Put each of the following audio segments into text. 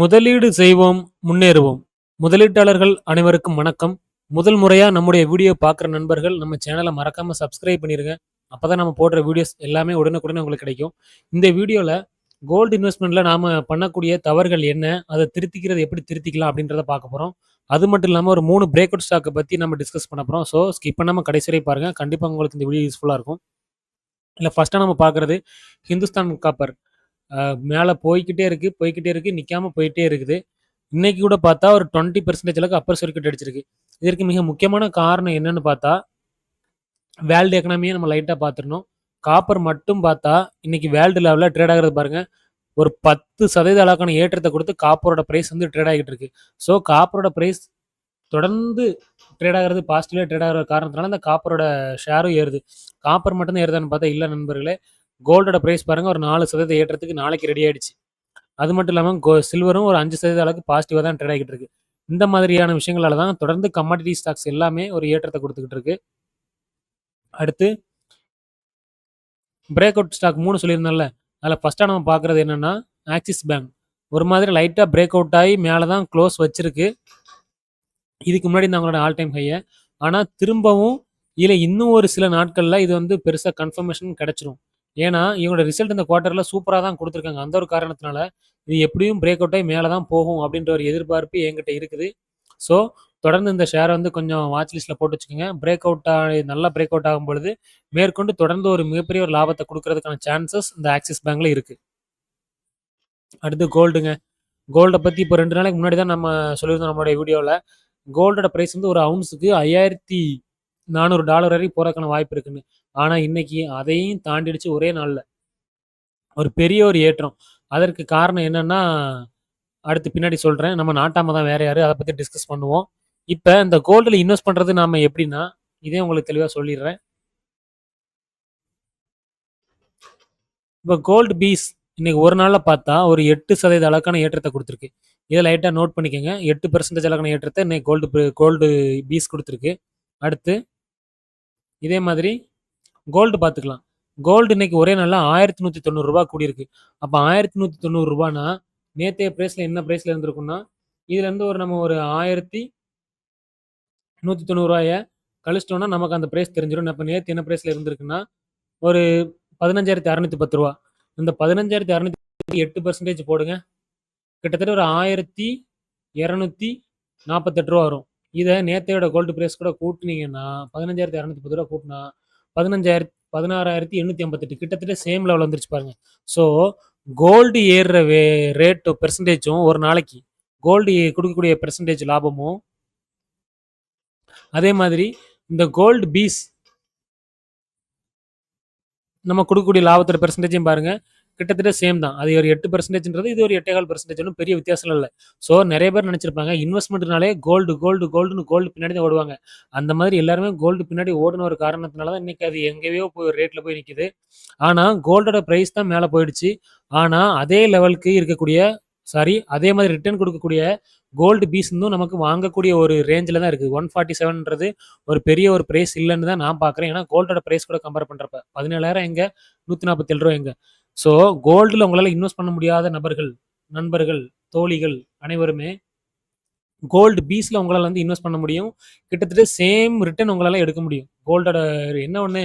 முதலீடு செய்வோம் முன்னேறுவோம். முதலீட்டாளர்கள் அனைவருக்கும் வணக்கம். முதல் முறையாக நம்முடைய வீடியோ பார்க்குற நண்பர்கள் நம்ம சேனலை மறக்காமல் சப்ஸ்கிரைப் அப்போ தான் நம்ம போடுற வீடியோஸ் எல்லாமே உடனுக்குடனே உங்களுக்கு கிடைக்கும். இந்த வீடியோவில் கோல்டு இன்வெஸ்ட்மெண்ட்டில் நாம் பண்ணக்கூடிய தவறுகள் என்ன அதை திருத்திக்கிறது எப்படி திருத்திக்கலாம் அப்படின்றத பார்க்க போகிறோம் அது மட்டும் இல்லாமல் ஒரு மூணு பிரேக் அவுட் ஸ்டாக்கை பற்றி நம்ம டிஸ்கஸ் பண்ண போகிறோம் ஸோ ஸ்கிப் பண்ணாமல் கடைசி வரை கண்டிப்பாக உங்களுக்கு இந்த வீடியோ யூஸ்ஃபுல்லாக இருக்கும். இல்லை ஃபஸ்ட்டாக நம்ம பார்க்குறது ஹிந்துஸ்தான் காப்பர் மேலே போய்கிட்டே இருக்குது போய்கிட்டே இருக்குது நிற்காம போயிட்டே இருக்குது. இன்னைக்கு கூட பார்த்தா ஒரு டுவெண்ட்டி பெர்சன்டேஜ் அளவுக்கு அப்பர் சர்க்கியூட் அடிச்சிருக்கு. இதற்கு மிக முக்கியமான காரணம் என்னன்னு பார்த்தா வேர்ல்டு எக்கனாமியை நம்ம லைட்டாக பார்த்துருந்தோம் காப்பர் மட்டும் பார்த்தா இன்னைக்கு வேர்ல்டு லெவலில் ட்ரேட் ஆகிறது பாருங்க. ஒரு பத்து சதவீத அளவுக்கான ஏற்றத்தை கொடுத்து காப்பரோட ப்ரைஸ் வந்து ட்ரேட் ஆகிட்டு இருக்கு. ஸோ காப்பரோட ப்ரைஸ் தொடர்ந்து ட்ரேட் ஆகிறது பாசிட்டிவாக ட்ரேட் ஆகிற காரணத்தினால அந்த காப்பரோட ஷேரும் ஏறுது. காப்பர் மட்டும்தான் ஏறுதான்னு பார்த்தா இல்லை நண்பர்களே. கோல்டோட ப்ரைஸ் பாருங்க ஒரு நாலு சதவீத ஏற்றத்துக்கு நாளைக்கு ரெடி ஆகிடுச்சு அது மட்டும் இல்லாமல் கோ சில்வரும் ஒரு அஞ்சு சதவீத அளவுக்கு பாசிட்டிவாக தான் ட்ரேட் ஆகிட்டு இருக்கு. இந்த மாதிரியான விஷயங்களால தான் தொடர்ந்து கமாடிட்டி ஸ்டாக்ஸ் எல்லாமே ஒரு ஏற்றத்தை கொடுத்துக்கிட்டு இருக்கு. அடுத்து பிரேக் அவுட் ஸ்டாக் மூணு சொல்லியிருந்தோம்ல அதில் ஃபஸ்ட்டாக நம்ம பார்க்குறது என்னென்னா ஆக்சிஸ் பேங்க் ஒரு மாதிரி லைட்டாக பிரேக் அவுட் ஆகி மேலே தான் க்ளோஸ் வச்சிருக்கு. இதுக்கு முன்னாடி இந்த அவங்களோட ஆல் டைம் ஹையை ஆனால் திரும்பவும் இதில் இன்னும் ஒரு சில நாட்களில் இது வந்து பெருசாக கன்ஃபர்மேஷன் கிடச்சிரும். ஏன்னா இவங்களோட ரிசல்ட் இந்த குவார்ட்டரில் சூப்பராக தான் கொடுத்துருக்காங்க. அந்த ஒரு காரணத்தினால இது எப்படியும் பிரேக் அவுட் ஆகி மேலே தான் போகும் அப்படின்ற ஒரு எதிர்பார்ப்பு என்கிட்ட இருக்குது. ஸோ தொடர்ந்து இந்த ஷேரை வந்து கொஞ்சம் வாட்ச் லிஸ்ட்டில் போட்டு வச்சுக்கோங்க. பிரேக் அவுட் ஆகி நல்லா பிரேக் அவுட் ஆகும் பொழுது மேற்கொண்டு தொடர்ந்து ஒரு மிகப்பெரிய ஒரு லாபத்தை கொடுக்கறதுக்கான சான்சஸ் இந்த ஆக்சிஸ் பேங்க்ல இருக்குது அடுத்து கோல்டுங்க கோல்டை பற்றி இப்போ ரெண்டு நாளைக்கு முன்னாடி தான் நம்ம சொல்லியிருந்தோம் நம்மளுடைய வீடியோவில் கோல்டோட ப்ரைஸ் வந்து ஒரு அவுன்ஸுக்கு ஐயாயிரத்தி நானூறு டாலர் வரைக்கும் போகிறதுக்கான வாய்ப்பு இருக்குன்னு. ஆனால் இன்னைக்கு அதையும் தாண்டிடுச்சு ஒரே நாளில். ஒரு பெரிய ஒரு ஏற்றம். அதற்கு காரணம் என்னன்னா அடுத்து பின்னாடி சொல்கிறேன் நம்ம நாட்டாம தான் வேற யாரு அதை பற்றி டிஸ்கஸ் பண்ணுவோம். இப்போ இந்த கோல்டில் இன்வெஸ்ட் பண்ணுறது நாம எப்படின்னா இதே உங்களுக்கு தெளிவாக சொல்லிடுறேன். இப்போ கோல்டு பீஸ் இன்னைக்கு ஒரு நாளில் பார்த்தா ஒரு எட்டு சதவீத அளவுக்கான ஏற்றத்தை கொடுத்துருக்கு. இதை லைட்டாக நோட் பண்ணிக்கோங்க. எட்டு பெர்சன்டேஜ் அளவுக்கான ஏற்றத்தை இன்னைக்கு கோல்டு கோல்டு பீஸ் கொடுத்துருக்கு. அடுத்து இதே மாதிரி கோல்டு பார்த்துக்கலாம் கோல்டு இன்னைக்கு ஒரே நாளில் ஆயிரத்தி நூற்றி தொண்ணூறுரூவா கூடியிருக்கு. அப்போ ஆயிரத்தி நூற்றி தொண்ணூறுரூவானா நேற்றைய ப்ரைஸில் என்ன ப்ரைஸில் இருந்திருக்குன்னா இதுலேருந்து ஒரு நம்ம ஒரு ஆயிரத்தி நூற்றி தொண்ணூறுரூவாயை கழிச்சிட்டோம்னா நமக்கு அந்த ப்ரைஸ் தெரிஞ்சிடும். இப்போ நேற்று என்ன ப்ரைஸில் இருந்திருக்குன்னா ஒரு பதினஞ்சாயிரத்தி அறநூற்றி பத்து ரூபா. இந்த பதினஞ்சாயிரத்தி அறநூற்றி எட்டு பர்சன்டேஜ் போடுங்க. கிட்டத்தட்ட ஒரு ஆயிரத்தி இரநூத்தி நாற்பத்தெட்டு ரூபா வரும். இதை நேத்தையோட கோல்டு ப்ரைஸ் கூட கூட்டினீங்கன்னா பதினஞ்சாயிரத்தி இரநூத்தி பத்து ரூபா கூட்டினா பதினஞ்சாயிரத்தி பதினாறாயிரத்தி எண்ணூற்றி ஐம்பத்தெட்டு கிட்டத்தட்ட சேம் லெவல் வந்துருச்சு பாருங்க. ஸோ கோல்டு ஏறுற வே ரேட்டு பெர்சன்டேஜும் ஒரு நாளைக்கு கோல்டு கொடுக்கக்கூடிய பெர்சன்டேஜ் லாபமும் அதே மாதிரி இந்த கோல்டு பீஸ் நம்ம கொடுக்கக்கூடிய லாபத்தோட பெர்சன்டேஜையும் பாருங்கள் கிட்டத்தட்ட சேம் தான். அது ஒரு எட்டு பர்சன்டேஜ்ன்றது இது ஒரு எட்டேகால் பர்சன்டேஜ் ஒன்றும் பெரிய வித்தியாசம் இல்லை. ஸோ நிறைய பேர் நினச்சிருப்பாங்க இன்வெஸ்ட்மெண்ட்னாலே கோல்டு கோல்டு கோல்டுன்னு கோல்டு பின்னாடி தான் ஓடுவாங்க. அந்த மாதிரி எல்லாருமே கோல்டு பின்னாடி ஓடின ஒரு காரணத்தினால தான் இன்னைக்கு அது எங்கேயோ போய் ரேட்டில் போய் நிற்கிது ஆனால் கோல்டோட ப்ரைஸ் தான் மேலே போயிடுச்சு. ஆனால் அதே லெவலுக்கு இருக்கக்கூடிய சாரி அதே மாதிரி ரிட்டர்ன் கொடுக்கக்கூடிய கோல்டு பீஸ் இருந்தும் நமக்கு வாங்கக்கூடிய ஒரு ரேஞ்சில் தான் இருக்குது ஒன் ஃபார்ட்டி செவன்ன்றது ஒரு பெரிய ஒரு ப்ரைஸ் இல்லைன்னு தான் நான் பார்க்குறேன் ஏன்னா கோல்டோட ப்ரைஸ் கூட கம்பேர் பண்ணுறப்ப பதினேழாயிரம் எங்கே? நூற்றி நாற்பத்தேழு ரூபா எங்கே? ஸோ கோல்டில் உங்களால் இன்வெஸ்ட் பண்ண முடியாத நபர்கள் நண்பர்கள் தோழிகள் அனைவருமே கோல்டு பீஸில் உங்களால் வந்து இன்வெஸ்ட் பண்ண முடியும். கிட்டத்தட்ட சேம் ரிட்டர்ன் உங்களால் எடுக்க முடியும். கோல்டோட என்ன ஒன்று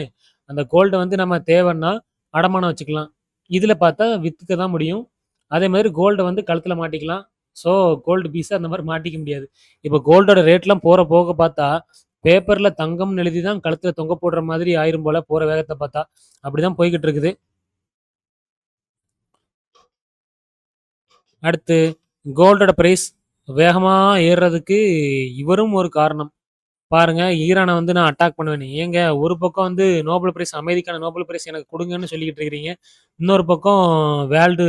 அந்த கோல்டை வந்து நம்ம தேவைன்னா அடமானம் வச்சுக்கலாம். இதில் பார்த்தா விற்றுக்க தான் முடியும். அதே மாதிரி கோல்டை வந்து கழுத்தில் மாட்டிக்கலாம். ஸோ கோல்டு பீஸை அந்த மாதிரி மாட்டிக்க முடியாது. இப்போ கோல்டோட ரேட்லாம் போகிற போக பார்த்தா பேப்பரில் தங்கம்னு எழுதி தான் கழுத்தில் தொங்க போடுற மாதிரி ஆயிரும் போல் போகிற வேகத்தை பார்த்தா. அப்படி தான் போய்கிட்டு இருக்குது. அடுத்து கோல்டோட ப்ரைஸ் வேகமாக ஏறுறதுக்கு இவரும் ஒரு காரணம். பாருங்கள் ஈரானை வந்து நான் அட்டாக் பண்ணுவேன். ஏங்க ஒரு பக்கம் வந்து நோபல் பிரைஸ் அமைதிக்கான நோபல் பிரைஸ் எனக்கு கொடுங்கன்னு சொல்லிக்கிட்டு இருக்கிறீங்க. இன்னொரு பக்கம் வேர்ல்டு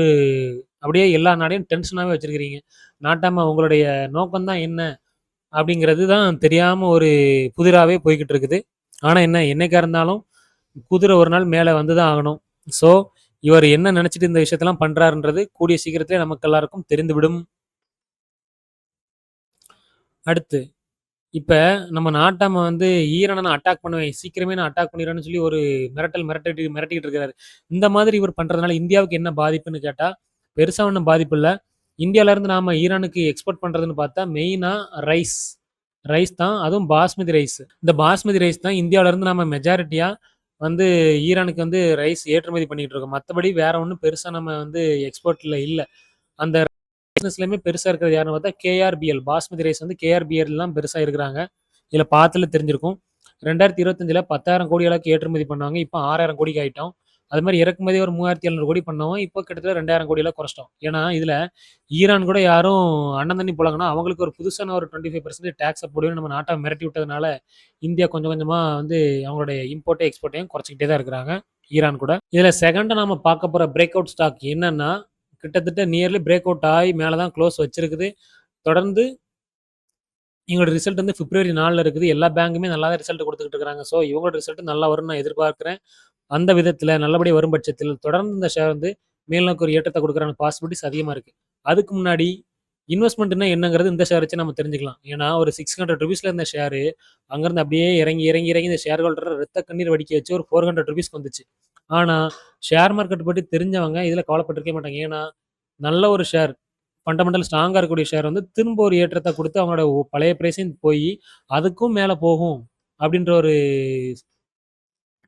அப்படியே எல்லா நாடையும் டென்ஷனாகவே வச்சுருக்கிறீங்க. நாட்டாம உங்களுடைய நோக்கம் தான் என்ன அப்படிங்கிறது தான் தெரியாமல் ஒரு புதிராகவே போய்கிட்டு இருக்குது. ஆனால் என்ன என்னைக்காக இருந்தாலும் குதிரை ஒரு நாள் மேலே வந்து தான் ஆகணும். ஸோ இவர் என்ன நினைச்சிட்டு இந்த விஷயத்தெல்லாம் பண்றாருன்றது கூடிய சீக்கிரத்திலே நமக்கு எல்லாருக்கும் தெரிந்துவிடும் அடுத்து இப்ப நம்ம நாட்டாம வந்து ஈரனை நான் அட்டாக் பண்ணுவேன் சீக்கிரமே நான் அட்டாக் பண்ணிடுறேன்னு சொல்லி ஒரு மிரட்டல் மிரட்டிட்டு மிரட்டிக்கிட்டு இருக்கிறாரு இந்த மாதிரி இவர் பண்றதுனால இந்தியாவுக்கு என்ன பாதிப்புன்னு கேட்டா பெருசா ஒன்றும் பாதிப்பு இல்லை இந்தியால இருந்து நாம ஈரானுக்கு எக்ஸ்போர்ட் பண்றதுன்னு பார்த்தா மெயினா ரைஸ். ரைஸ் தான். அதுவும் பாஸ்மதி ரைஸ். இந்த பாஸ்மதி ரைஸ் தான் இந்தியாவிலேருந்து நம்ம மெஜாரிட்டியா வந்து ஈரானுக்கு வந்து ரைஸ் ஏற்றுமதி பண்ணிகிட்டு இருக்கோம். மற்றபடி வேற ஒன்றும் பெருசாக நம்ம வந்து எக்ஸ்போர்ட்டில் இல்லை அந்த பிஸ்னஸ்லேயுமே பெருசாக இருக்கிறது யாருன்னு பார்த்தா கேஆர்பிஎல். பாஸ்மதி ரைஸ் வந்து கேஆர்பிஎல்லாம் பெருசாக இருக்கிறாங்க. இதில் பார்த்துல தெரிஞ்சிருக்கும். 2025ல 10,000 கோடி அளவுக்கு ஏற்றுமதி பண்ணாங்க. இப்போ ஆறாயிரம் கோடிக்கு ஆகிட்டோம் அது மாதிரி இறக்குமதி ஒரு 3,700 கோடி பண்ணோம். இப்போ கிட்டத்தட்ட ரெண்டாயிரம் கோடியெல்லாம் குறைச்சிட்டோம். ஏன்னா, இதில் ஈரான் கூட யாரும் அண்ணன் தண்ணி போலாங்கன்னா அவங்களுக்கு ஒரு புதுசான ஒரு 25% டாக்ஸ போடுவேன்னு நம்ம நாட்டை மிரட்டி விட்டதுனால, இந்தியா கொஞ்சம் கொஞ்சமாக வந்து அவங்களுடைய இம்போர்ட்டையும் எக்ஸ்போர்ட்டையும் குறைச்சிக்கிட்டே தான் இருக்கிறாங்க. ஈரான் கூட. இதில் செகண்டாக நம்ம பார்க்க போகிற பிரேக் அவுட் ஸ்டாக் என்னன்னா, கிட்டத்தட்ட நியர்லி பிரேக் அவுட் ஆகி மேலே தான் க்ளோஸ் வச்சிருக்குது. தொடர்ந்து இவங்களோட ரிசல்ட் வந்து பிப்ரவரி நாலில் இருக்குது. எல்லா பேங்குமே நல்லா தான் ரிசல்ட் கொடுத்துக்கிட்டு இருக்காங்க. ஸோ இவங்களோட ரிசல்ட் நல்லா வரும்னு நான் எதிர்பார்க்கிறேன். அந்த விதத்தில் நல்லபடியாக வரும் பட்சத்தில் தொடர்ந்து இந்த ஷேர் வந்து மேல்நோக்கு ஒரு ஏற்றத்தை கொடுக்குறான பாசிபிலிட்டிஸ் அதிகமாக இருக்குது அதுக்கு முன்னாடி இன்வெஸ்ட்மெண்ட்னா என்னங்கிறது இந்த ஷேர் வச்சு நம்ம தெரிஞ்சுக்கலாம். ஏன்னா ஒரு ₹600ல இருந்த ஷேரு அங்கேருந்து அப்படியே இறங்கி, இறங்கி, இறங்கி இந்த ஷேர் ஹோல்டரை ரத்த கண்ணீர் வடிக்க வச்சு ஒரு ₹400க்கு வந்துச்சு. ஆனால் ஷேர் மார்க்கெட் பற்றி தெரிஞ்சவங்க இதில் கவலைப்பட்டிருக்க மாட்டாங்க. ஏன்னா, நல்ல ஒரு ஷேர் ஃபண்டமெண்டல் ஸ்ட்ராங்காக இருக்கக்கூடிய ஷேர் வந்து திரும்ப ஒரு ஏற்றத்தை கொடுத்து அவங்களோட பழைய ப்ரைஸையும் போய் அதுக்கும் மேலே போகும் அப்படின்ற ஒரு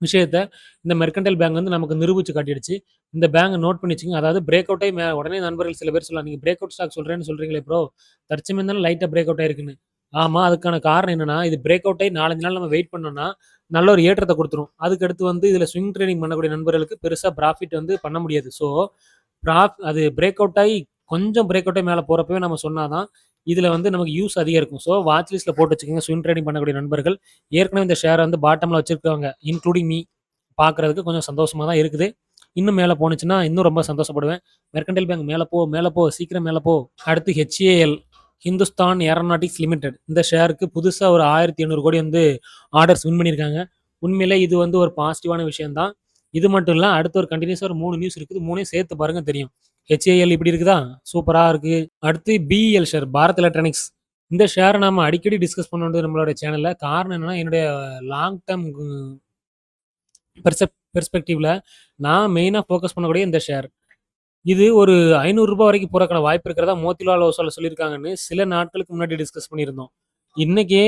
விஷயத்த இந்த மெர்கண்டல் பேங்க் வந்து நமக்கு நிரூபிச்சு காட்டிடுச்சு. இந்த பேங்க் நோட் பண்ணி அதாவது பிரேக் அவுட்டே மே உடனே நண்பர்கள் சில பேர் சொல்லலாம். நீங்கள் பிரேக் அவுட் ஸ்டாக் சொல்கிறேன்னு சொல்கிறீங்களே ப்ரோ! தற்சமயம் தானே லைட்டாக பிரேக் அவுட் ஆயிருக்குன்னு. ஆமாம் அதுக்கான காரணம் என்னன்னா, இது பிரேக் அவுட்டை நாலஞ்சு நாள் நம்ம வெயிட் பண்ணோம்னா, நல்ல ஒரு ஏற்றத்தை கொடுத்துரும் அதுக்கடுத்து வந்து இதில் ஸ்விங் ட்ரேடிங் பண்ணக்கூடிய நண்பர்களுக்கு பெருசாக ப்ராஃபிட் வந்து பண்ண முடியாது. ஸோ, ப்ராஃப் அது பிரேக் அவுட் கொஞ்சம் பிரேக் அவுட் மேலே போகிறப்பவே நம்ம சொன்னால் தான், இதில் வந்து நமக்கு யூஸ் அதிகம் இருக்கும். ஸோ, வாட்ச் லிஸ்ட்டில் போட்டு வச்சுக்கோங்க ஸ்விங் ட்ரேடிங் பண்ணக்கூடிய நண்பர்கள். ஏற்கனவே இந்த ஷேரை வந்து பாட்டமில் வச்சுருக்காங்க இன்க்ளூடிங் மீ பார்க்குறதுக்கு கொஞ்சம் சந்தோஷமாக தான் இருக்குது. இன்னும் மேலே போனுச்சுன்னா, இன்னும் ரொம்ப சந்தோஷப்படுவேன். மெர்கன்டைல் பேங்க் மேலே போ, மேலே போ, சீக்கிரம் மேலே போ. அடுத்து ஹெச்ஏஎல் ஹிந்துஸ்தான் ஏரோநாட்டிக்ஸ் லிமிடெட். இந்த ஷேருக்கு புதுசாக ஒரு 1,800 கோடி வந்து ஆர்டர்ஸ் வின் பண்ணியிருக்காங்க. உண்மையிலே இது வந்து ஒரு பாசிட்டிவான விஷயம்தான் இது மட்டும் இல்லை அடுத்து ஒரு கண்டினியூஸாக ஒரு மூணு நியூஸ் இருக்குது. மூணையும் சேர்த்து பாருங்க தெரியும். ஹெச்ஏஎல் இப்படி இருக்குதா? சூப்பராக இருக்குது அடுத்து பிஇஎல் ஷேர் பாரத் எலக்ட்ரானிக்ஸ். இந்த ஷேரை நாம் அடிக்கடி டிஸ்கஸ் பண்ண வேண்டியது நம்மளோட சேனலில் காரணம் என்னன்னா, என்னுடைய லாங் டேர்ம் பெர்செப் பெர்ஸ்பெக்டிவில் நான் மெயினாக ஃபோக்கஸ் பண்ணக்கூடிய இந்த ஷேர். இது ஒரு ஐநூறுரூபா வரைக்கும் போகிறக்கான வாய்ப்பு இருக்கிறதா மோத்திலால் ஓஸ்வால் சொல்லியிருக்காங்கன்னு சில நாட்களுக்கு முன்னாடி டிஸ்கஸ் பண்ணியிருந்தோம். இன்றைக்கே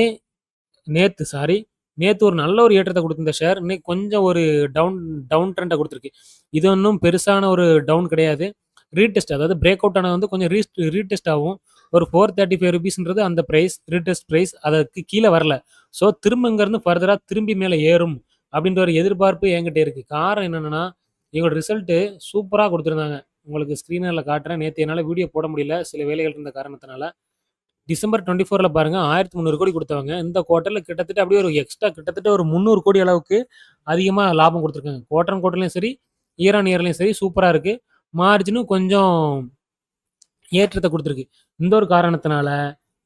நேற்று சாரி, நேற்று ஒரு நல்ல ஒரு ஏற்றத்தை கொடுத்துருந்த ஷேர், இன்னைக்கு கொஞ்சம் ஒரு டவுன் டவுன் ட்ரெண்டை கொடுத்துருக்கு இது ஒன்றும் பெருசான ஒரு டவுன் கிடையாது. ரீடெஸ்ட் அதாவது பிரேக் அவுட் ஆனது வந்து கொஞ்சம் ரீ ரீடெஸ்ட் ஆகும். ஒரு ₹435ன்றது அந்த ப்ரைஸ் ரீடெஸ்ட் ப்ரைஸ் அதற்கு கீழே வரல. ஸோ, திரும்ப இங்கேருந்து ஃபர்தராக திரும்பி மேலே ஏறும் அப்படின்ற ஒரு எதிர்பார்ப்பு என்கிட்ட இருக்குது காரணம் என்னென்னா இவங்களோட ரிசல்ட்டு சூப்பராக கொடுத்துருந்தாங்க உங்களுக்கு ஸ்க்ரீனரில் காட்டுறேன். நேற்று என்னால் வீடியோ போட முடியல. சில வேலைகள் இருந்த காரணத்தினால. டிசம்பர் டுவென்ட்டி ஃபோரில் பாருங்கள் ஆயிரத்தி முந்நூறு கோடி கொடுத்தவங்க இந்த குவார்ட்டரில் கிட்டத்தட்ட அப்படியே ஒரு எக்ஸ்ட்ரா கிட்டத்தட்ட ஒரு 300 கோடி அளவுக்கு அதிகமாக லாபம் கொடுத்துருக்காங்க குவார்டர் குவார்ட்டர்லையும் சரி, இயர் ஆன் இயர்லையும் சரி சூப்பராக இருக்குது மார்ஜினும் கொஞ்சம் ஏற்றத்தை கொடுத்துருக்கு இந்த ஒரு காரணத்தினால,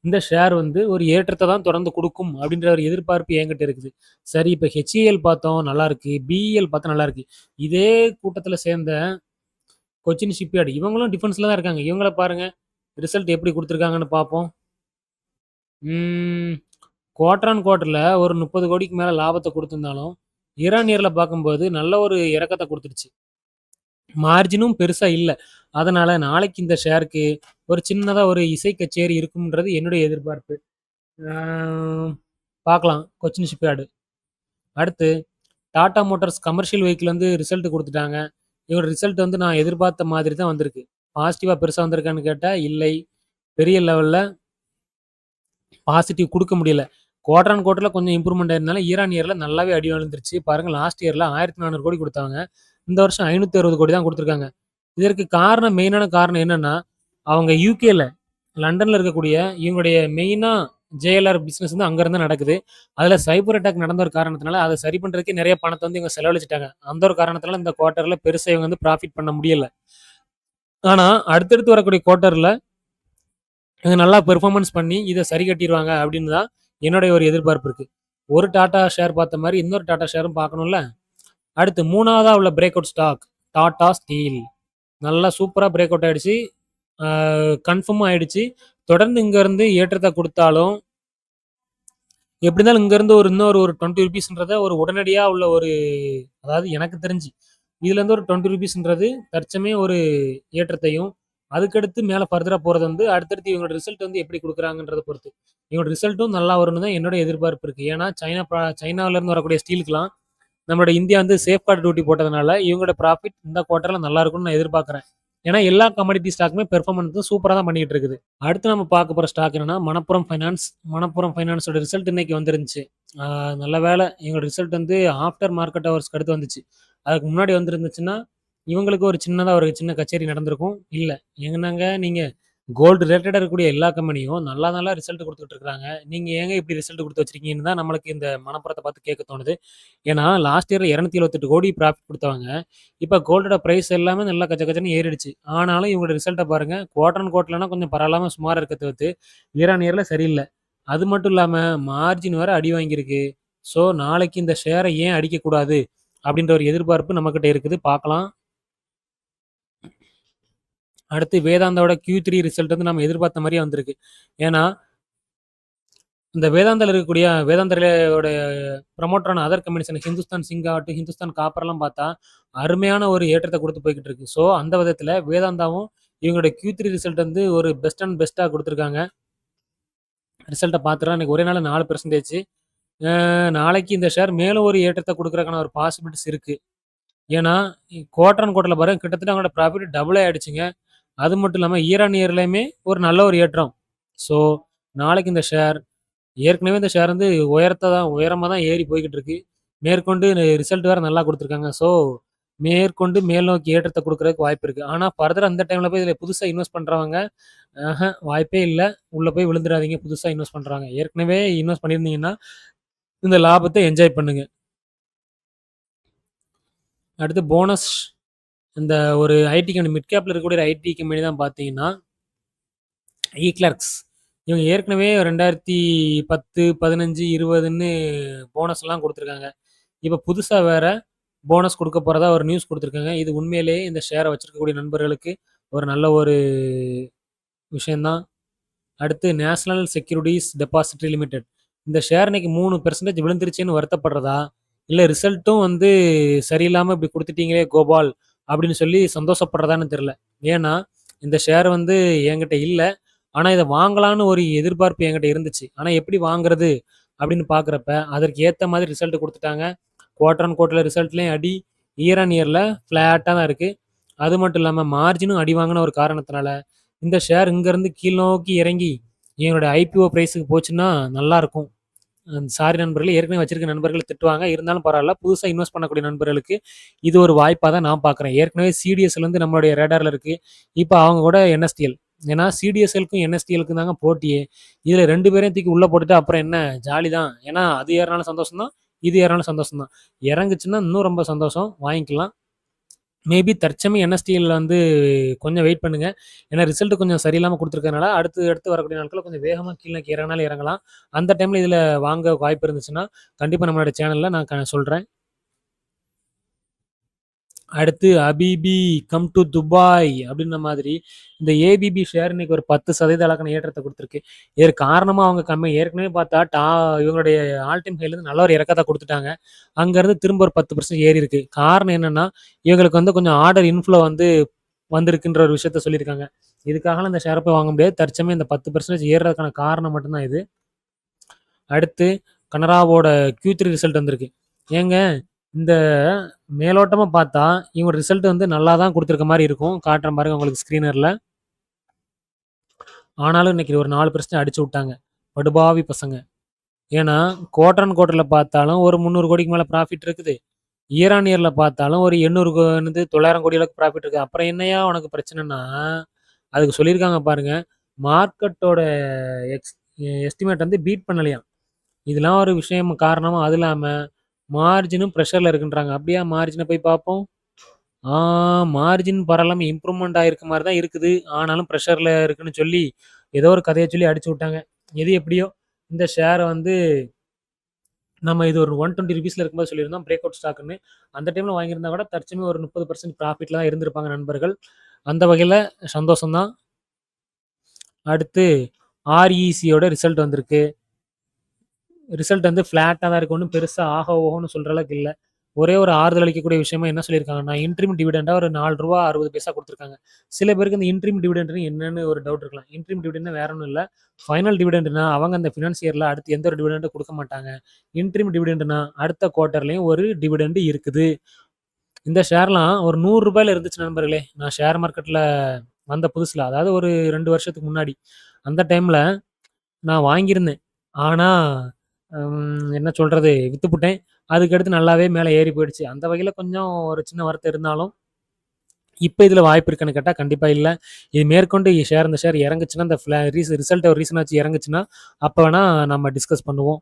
இந்த ஷேர் வந்து ஒரு ஏற்றத்தை தான் தொடர்ந்து கொடுக்கும் அப்படின்ற ஒரு எதிர்பார்ப்பு என்கிட்ட இருக்குது. சரி இப்போ ஹெச்ஏஎல் பார்த்தோம் நல்லா இருக்கு. பிஇஎல் பார்த்தா நல்லா இருக்கு. இதே கூட்டத்தில் சேர்ந்த கொச்சின் ஷிப்யார்டு இவங்களும் டிஃபென்ஸில் தான் இருக்காங்க. இவங்கள பாருங்க. ரிசல்ட் எப்படி கொடுத்துருக்காங்கன்னு பார்ப்போம். குவார்டர் ஆன் குவார்ட்டர்ல ஒரு 30 கோடிக்கு மேலே லாபத்தை கொடுத்துருந்தாலும் இரான் இயரில் பார்க்கும்போது நல்ல ஒரு இறக்கத்தை கொடுத்துருச்சு மார்ஜினும் பெருசாக இல்லை அதனால் நாளைக்கு இந்த ஷேருக்கு ஒரு சின்னதாக ஒரு இசை கச்சேரி இருக்கும்ன்றது என்னுடைய எதிர்பார்ப்பு. பார்க்கலாம். கொச்சின் ஷிப்யார்டு அடுத்து டாடா மோட்டார்ஸ் கமர்ஷியல் வெஹிக்கிள் வந்து ரிசல்ட் கொடுத்துட்டாங்க இவங்க ரிசல்ட் வந்து நான் எதிர்பார்த்த மாதிரி தான் வந்திருக்கு. பாசிட்டிவாக பெருசாக வந்திருக்கான்னு கேட்டால் இல்லை. பெரிய லெவலில் பாசிட்டிவ் கொடுக்க முடியல. குவார்டர் ஆன் குவார்டரில் கொஞ்சம் இம்ப்ரூவ்மெண்ட் ஆயிருந்தாலும் ஈரான் இயரில் நல்லாவே அடி விழுந்துருச்சு. பாருங்கள் லாஸ்ட் இயரில் ஆயிரத்தி நானூறு கோடி கொடுத்தாங்க இந்த வருஷம் 560 கோடி தான் கொடுத்துருக்காங்க இதற்கு காரணம் மெயினான காரணம் என்னன்னா, அவங்க யூகேல லண்டன்ல இருக்கக்கூடிய இவங்களுடைய மெயினா ஜேஎல்ஆர் பிசினஸ் வந்து அங்கேருந்து தான் நடக்குது. அதுல சைபர் அட்டாக் நடந்த ஒரு காரணத்தினால, அதை சரி பண்றதுக்கே நிறைய பணத்தை வந்து இவங்க செலவழிச்சிட்டாங்க அந்த ஒரு காரணத்தினால இந்த குவார்ட்டர்ல பெருசாக இவங்க வந்து ப்ராஃபிட் பண்ண முடியல. ஆனா, அடுத்தடுத்து வரக்கூடிய குவார்ட்டர்ல இவங்க நல்லா பெர்ஃபார்மன்ஸ் பண்ணி இதை சரி கட்டிருவாங்க அப்படின்னு தான் என்னுடைய ஒரு எதிர்பார்ப்பு இருக்கு. ஒரு டாடா ஷேர் பார்த்த மாதிரி இன்னொரு டாடா ஷேரும் பார்க்கணும்ல. அடுத்து மூணாவதாக உள்ள break out stock Tata steel. நல்லா சூப்பராக பிரேக் அவுட் ஆகிடுச்சு கன்ஃபார்ம் ஆகிடுச்சு தொடர்ந்து இங்கேருந்து ஏற்றத்தை கொடுத்தாலும் எப்படி இருந்தாலும் இங்கேருந்து ஒரு இன்னொரு ஒரு ₹20ன்றத ஒரு உடனடியாக உள்ள ஒரு அதாவது எனக்கு தெரிஞ்சு, இதுலேருந்து ஒரு டுவெண்ட்டி ருபீஸ்ன்றது தற்சமே ஒரு ஏற்றத்தையும், அதுக்கடுத்து மேலே ஃபர்தராக போகிறது வந்து அடுத்தடுத்து இவங்களோட ரிசல்ட் வந்து எப்படி கொடுக்குறாங்கன்றதை பொறுத்து. இவங்களோட ரிசல்ட்டும் நல்லா வரும்னு தான் என்னோட எதிர்பார்ப்பு இருக்குது ஏன்னா சைனா ப்ரா சைனாவிலேருந்து வரக்கூடிய ஸ்டீலுக்குலாம் நம்மளோட இந்தியா வந்து சேஃப்கார்ட் டியூட்டி போட்டதுனால, இவங்களோட ப்ராஃபிட் இந்த குவார்ட்டரில் நல்லா இருக்கும்னு நான் எதிர்பார்க்குறேன். ஏன்னா எல்லா கமாடிட்டி ஸ்டாக்குமே பெர்ஃபார்மன்ஸ் சூப்பராக தான் பண்ணிட்டு இருக்குது. அடுத்து நம்ம பார்க்க போகிற ஸ்டாக் என்னன்னா, மணப்புரம் ஃபைனான்ஸ். மணப்புரம் ஃபைனான்ஸோட ரிசல்ட் இன்னைக்கு வந்துருந்துச்சு. நல்ல வேலை இவங்களோட ரிசல்ட் வந்து ஆஃப்டர் மார்க்கெட் ஹவர்ஸ்க்கு அடுத்து வந்துச்சு. அதுக்கு முன்னாடி வந்துருந்துச்சுன்னா இவங்களுக்கு ஒரு சின்னதாக ஒரு சின்ன கச்சேரி நடந்திருக்கும். இல்லை எங்கன்னாங்க நீங்கள் கோல்டு ரிலேட்டடாக இருக்கக்கூடிய எல்லா கம்பெனியும் நல்லா நல்லா ரிசல்ட் கொடுத்துட்டு இருக்காங்க. நீங்கள் ஏங்க இப்படி ரிசல்ட் கொடுத்து வச்சிருக்கீங்கன்னு தான் நம்மளுக்கு இந்த மனப்புறத்தை பார்த்து கேட்க தோணுது. ஏன்னா லாஸ்ட் இயர் இரநூத்தி எழுபத்தெட்டு கோடி ப்ராஃபிட் கொடுத்தவங்க இப்போ கோல்டோட ப்ரைஸ் எல்லாமே நல்லா கச்ச கச்சன்னு ஏறிடுச்சு. ஆனாலும் இவங்களோட ரிசல்ட்டை பாருங்கள் குவார்டர் அண்ட் குவார்ட்டர்லனா கொஞ்சம் பரவாயில்லாமல் சுமார் இருக்க தவிர்த்து, ஈரான் இயரில் சரியில்லை அது மட்டும் இல்லாமல் மார்ஜின் வேறு அடி வாங்கியிருக்கு. ஸோ நாளைக்கு இந்த ஷேரை ஏன் அடிக்கக்கூடாது? அப்படின்ற ஒரு எதிர்பார்ப்பு நம்மக்கிட்ட இருக்குது. பார்க்கலாம். அடுத்து வேதாந்தாவோட Q3 ரிசல்ட் வந்து நம்ம எதிர்பார்த்த மாதிரியே வந்திருக்கு. ஏன்னா இந்த வேதாந்தில் இருக்கக்கூடிய வேதாந்தாவோட ப்ரமோட்டரான அதர் கம்பெனிஸான ஹிந்துஸ்தான் சிங் ஆகட்டும், ஹிந்துஸ்தான் காப்பர்லாம் பார்த்தா, அருமையான ஒரு ஏற்றத்தை கொடுத்து போய்கிட்டு இருக்கு. ஸோ அந்த விதத்தில் வேதாந்தாவும் இவங்களோட Q3 ரிசல்ட் வந்து ஒரு பெஸ்ட் அண்ட் பெஸ்ட்டாக கொடுத்துருக்காங்க. ரிசல்ட்டை பார்த்துட்டா இன்னைக்கு ஒரே நாள் நாலு பெர்சன்டேஜ் நாளைக்கு இந்த ஷேர் மேலும் ஒரு ஏற்றத்தை கொடுக்குறக்கான ஒரு பாசிபிலிட்டிஸ் இருக்குது ஏன்னா குவார்டர் அண்ட் குவார்டரில் பாருங்க கிட்டத்தட்ட அவங்களோட ப்ராஃபிட் டபுள் ஆகிடுச்சிங்க அது மட்டும் இல்லாமல் இயர் ஆன் ஒரு நல்ல ஒரு ஏற்றம். ஸோ நாளைக்கு இந்த ஷேர் ஏற்கனவே இந்த ஷேர் வந்து உயரத்தை தான் உயரமாக தான் ஏறி போய்கிட்டு இருக்கு. மேற்கொண்டு ரிசல்ட் வேறு நல்லா கொடுத்துருக்காங்க ஸோ மேற்கொண்டு மேல் நோக்கி ஏற்றத்தை கொடுக்குறதுக்கு வாய்ப்பு இருக்குது ஆனால் ஃபர்தர் அந்த டைமில் போய் இதில் புதுசாக இன்வெஸ்ட் பண்ணுறவங்க வாய்ப்பே இல்லை உள்ளே போய் விழுந்துடாதீங்க புதுசாக இன்வெஸ்ட் பண்ணுறாங்க ஏற்கனவே இன்வெஸ்ட் பண்ணியிருந்தீங்கன்னா, இந்த லாபத்தை என்ஜாய் பண்ணுங்க. அடுத்து போனஸ் இந்த ஒரு ஐடி கம்பெனி மிட் கேப்பில் இருக்கக்கூடிய ஒரு ஐடி கம்பெனி தான் பார்த்தீங்கன்னா ஈக்ளர்க்ஸ். இவங்க ஏற்கனவே 2010, 15, 20ன்னு போனஸ்லாம் கொடுத்துருக்காங்க இப்போ புதுசாக வேற போனஸ் கொடுக்க போகிறதா ஒரு நியூஸ் கொடுத்துருக்காங்க இது உண்மையிலேயே இந்த ஷேரை வச்சுருக்கக்கூடிய நண்பர்களுக்கு ஒரு நல்ல ஒரு விஷயந்தான் அடுத்து நேஷனல் செக்யூரிட்டீஸ் டெபாசிட்ரி லிமிடெட். இந்த ஷேர் இன்னைக்கு மூணு பெர்சன்டேஜ் விழுந்துருச்சுன்னு வருத்தப்படுறதா? இல்லை ரிசல்ட்டும் வந்து சரியில்லாமல் இப்படி கொடுத்துட்டீங்களே கோபால் அப்படின்னு சொல்லி சந்தோஷப்படுறதான்னு தெரில ஏன்னா இந்த ஷேர் வந்து என்கிட்ட இல்லை ஆனால் இதை வாங்கலான்னு ஒரு எதிர்பார்ப்பு என்கிட்ட இருந்துச்சு. ஆனால் எப்படி வாங்குறது? அப்படின்னு பார்க்குறப்ப, அதற்கு ஏற்ற மாதிரி ரிசல்ட் கொடுத்துட்டாங்க குவார்டர் அண்ட் குவார்டரில் ரிசல்ட்லேயும் அடி, இயர் ஆன் இயரில் ஃப்ளாட்டாக தான் இருக்குது அது மட்டும் இல்லாமல் மார்ஜினும் அடி வாங்கின ஒரு காரணத்தினால, இந்த ஷேர் இங்கேருந்து கீழ் நோக்கி இறங்கி, என்னோடய ஐபிஓ ப்ரைஸுக்கு போச்சுன்னா நல்லாயிருக்கும் சாரி நண்பர்கள் ஏற்கனவே வச்சிருக்க நண்பர்கள் திட்டுவாங்க. இருந்தாலும் பரவாயில்ல புதுசாக இன்வெஸ்ட் பண்ணக்கூடிய நண்பர்களுக்கு இது ஒரு வாய்ப்பாக தான் நான் பார்க்குறேன். ஏற்கனவே சிடிஎஸ்எல் வந்து நம்மளுடைய ரேடாரில் இருக்குது இப்போ அவங்க கூட என்எஸ்டிஎல். ஏன்னா சிடிஎஸ்எல்க்கும் என்எஸ்டிஎலுக்கும் தாங்க போட்டியே. இதில் ரெண்டு பேரையும் தூக்கி உள்ளே போட்டுட்டு அப்புறம் என்ன ஜாலி தான். ஏன்னா அது ஏறுனாலும் சந்தோஷம் தான். இது ஏறுனாலும் சந்தோஷம் தான். இறங்குச்சுன்னா இன்னும் ரொம்ப சந்தோஷம். வாங்கிக்கலாம். மேபி தற்சமயம் என்எஸ்டிஎல்ல வந்து கொஞ்சம் வெயிட் பண்ணுங்க. ஏன்னா ரிசல்ட் கொஞ்சம் சரியில்லாமல் கொடுத்துருக்கனால அடுத்து அடுத்து வரக்கூடிய நாட்களில் கொஞ்சம் வேகமாக கீழே இறங்கினாலும் இறங்கலாம். அந்த டைமில் இதில் வாங்க வாய்ப்பு இருந்துச்சுன்னா, கண்டிப்பாக நம்மளோட சேனலில் நான் க அடுத்து அபிபி கம் டு துபாய் அப்படின்ற மாதிரி, இந்த ஏபிபி ஷேர் இன்னைக்கு ஒரு 10% அளவுக்கான ஏற்றத்தை கொடுத்துருக்கு இதற்கு காரணமாக அவங்க கம்மி ஏற்கனவே பார்த்தா டா இவங்களுடைய ஆல் டைம் ஹைலேருந்து நல்ல ஒரு இறக்கத்தை கொடுத்துட்டாங்க அங்கேருந்து திரும்ப ஒரு பத்து பர்சன்ட் ஏறி இருக்கு காரணம் என்னன்னா, இவங்களுக்கு வந்து கொஞ்சம் ஆர்டர் இன்ஃப்ளோ வந்து வந்திருக்குன்ற ஒரு விஷயத்த சொல்லியிருக்காங்க. இதுக்காகலாம் இந்த ஷேரை போய் வாங்க முடியாது. தற்சமயம் இந்த 10% ஏறுறதுக்கான காரணம் மட்டும்தான் இது. அடுத்து கனராவோட Q3 ரிசல்ட் வந்திருக்கு. ஏங்க இந்த மேலோட்டமாக பார்த்தா, இவங்க ரிசல்ட் வந்து நல்லா தான் கொடுத்துருக்க மாதிரி இருக்கும். காட்டுற பாருங்க உங்களுக்கு ஸ்க்ரீனரில் ஆனாலும் இன்னைக்கு ஒரு நாலு பிரச்சனை அடிச்சு விட்டாங்க. படுபாவி பசங்க. ஏன்னா குவார்டர் அண்ட் குவார்ட்டர்ல பார்த்தாலும் ஒரு 300 கோடிக்கு மேலே ப்ராஃபிட் இருக்குது. இயர் ஆன் இயரில் பார்த்தாலும் ஒரு 800 கோ என்னது 900 கோடி அளவுக்கு ப்ராஃபிட் இருக்குது அப்புறம் என்னையா உனக்கு பிரச்சனைன்னா, அதுக்கு சொல்லியிருக்காங்க பாருங்கள் மார்க்கெட்டோட எக்ஸ் எஸ்டிமேட் வந்து பீட் பண்ணலையாம். இதெல்லாம் ஒரு விஷயம் காரணமாக அது இல்லாமல் மார்ஜினும் ப்ரெஷரில் இருக்குன்றாங்க. அப்படியா மார்ஜின போய் பார்ப்போம். ஆ மார்ஜின் பரவாயில்லாமல் இம்ப்ரூவ்மெண்ட் ஆகிருக்க மாதிரி தான் இருக்குது. ஆனாலும் ப்ரெஷரில் இருக்குன்னு சொல்லி, ஏதோ ஒரு கதையை சொல்லி அடிச்சு விட்டாங்க. எது எப்படியோ, இந்த ஷேரை வந்து நம்ம இது ஒரு ஒன் டுவெண்ட்டி ருபீஸில் இருக்கும்போது சொல்லியிருந்தோம் பிரேக் அவுட் ஸ்டாக்ன்னு. அந்த டைமில் வாங்கியிருந்தா கூட தற்சமே ஒரு முப்பது பர்சன்ட் ப்ராஃபிட்டில் தான் இருந்திருப்பாங்க நண்பர்கள். அந்த வகையில் சந்தோஷம்தான் அடுத்து ஆர்இசியோட ரிசல்ட் வந்திருக்கு. ரிசல்ட் வந்து ஃப்ளாட்டாக தான் இருக்கும் ஒண்ணும் பெருசாக ஆக ஓகோன்னு சொல்கிற அளவுக்கு இல்லை ஒரே ஒரு ஆறுதல் அளிக்கக்கூடிய விஷயமா என்ன சொல்லியிருக்காங்கன்னா, இன்ட்ரீம் டிவிடெண்டாக ஒரு நாலு ரூபா அறுபது பைசா கொடுத்துருக்காங்க சில பேருக்கு இந்த இன்ட்ரீம் டிவிடெண்ட்னு என்னன்னு ஒரு டவுட் இருக்கலாம். இன்ட்ரிம் டிவிடெண்ட் வேற ஒன்றும் இல்லை ஃபைனல் டிவிடெண்ட்னா அவங்க அந்த ஃபினான்ஸ் இயரில் அடுத்து எந்த ஒரு டிவிடெண்டும் கொடுக்க மாட்டாங்க. இன்ட்ரிம் டிவிடெண்ட்னா அடுத்த குவார்ட்டர்லேயும் ஒரு டிவிடெண்ட் இருக்குது. இந்த ஷேர்லாம் ஒரு நூறு ரூபாயில் இருந்துச்சு நண்பர்களே. நான் ஷேர் மார்க்கெட்டில் வந்த புதுசில் அதாவது ஒரு ரெண்டு வருஷத்துக்கு முன்னாடி. அந்த டைமில் நான் வாங்கியிருந்தேன். ஆனால் என்ன சொல்கிறது விற்றுப்புட்டேன் அதுக்கடுத்து நல்லாவே மேலே ஏறி போயிடுச்சு. அந்த வகையில் கொஞ்சம் ஒரு சின்ன வருத்தம் இருந்தாலும், இப்போ இதில் வாய்ப்பு இருக்குன்னு கேட்டால் கண்டிப்பாக இல்லை இது மேற்கொண்டு ஷேர் இந்த ஷேர் இறங்குச்சுன்னா, இந்த ஃப்ள ரீஸ் ரிசல்ட்ட ஒரு ரீசன் வச்சு இறங்குச்சுன்னா, அப்போ வேணால் நம்ம டிஸ்கஸ் பண்ணுவோம்.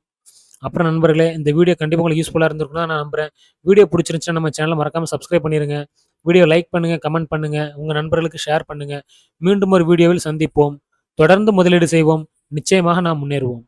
அப்புறம் நண்பர்களே, இந்த வீடியோ கண்டிப்பாக உங்களுக்கு யூஸ்ஃபுல்லாக இருந்திருக்கும்னு நான் நம்புறேன். வீடியோ பிடிச்சிருந்துச்சுன்னா நம்ம சேனலை மறக்காமல் சப்ஸ்கிரைப் பண்ணிடுங்க வீடியோ லைக் பண்ணுங்கள் கமெண்ட் பண்ணுங்கள் உங்கள் நண்பர்களுக்கு ஷேர் பண்ணுங்கள் மீண்டும் ஒரு வீடியோவில் சந்திப்போம். தொடர்ந்து முதலீடு செய்வோம். நிச்சயமாக நாம் முன்னேறுவோம்.